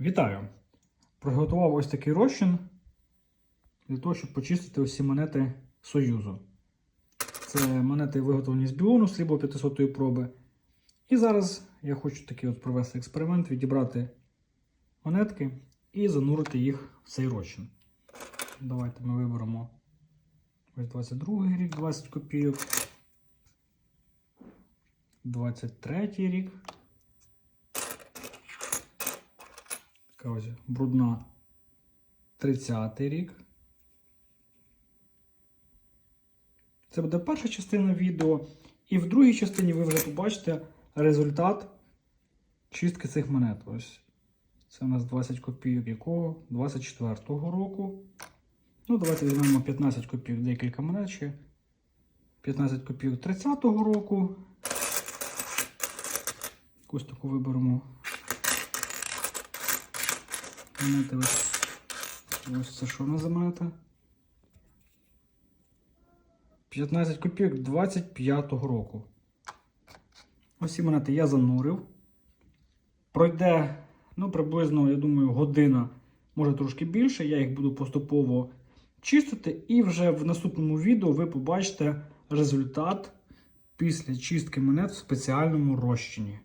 Вітаю! Приготував ось такий розчин для того, щоб почистити усі монети Союзу. Це монети виготовлені з біону срібло 500 проби. І зараз я хочу такий от провести експеримент, відібрати монетки і занурити їх в цей розчин. Давайте ми виберемо ось 22 рік, 20 копійок. 23 рік. Така ось брудна 30 рік. Це буде перша частина відео. І в другій частині ви вже побачите результат чистки цих монет. Ось. Це у нас 20 копійок якого? 24-го року. Ну, давайте візьмемо 15 копійок, декілька монет ще. 15 копійок 30-го року. Якусь таку виберемо. Ось. Ось це що у нас за монета? 15 копійок 25-го року. Ось ці монети я занурив. Пройде, ну, приблизно, я думаю, година, може трошки більше. Я їх буду поступово чистити. І вже в наступному відео ви побачите результат після чистки монет в спеціальному розчині.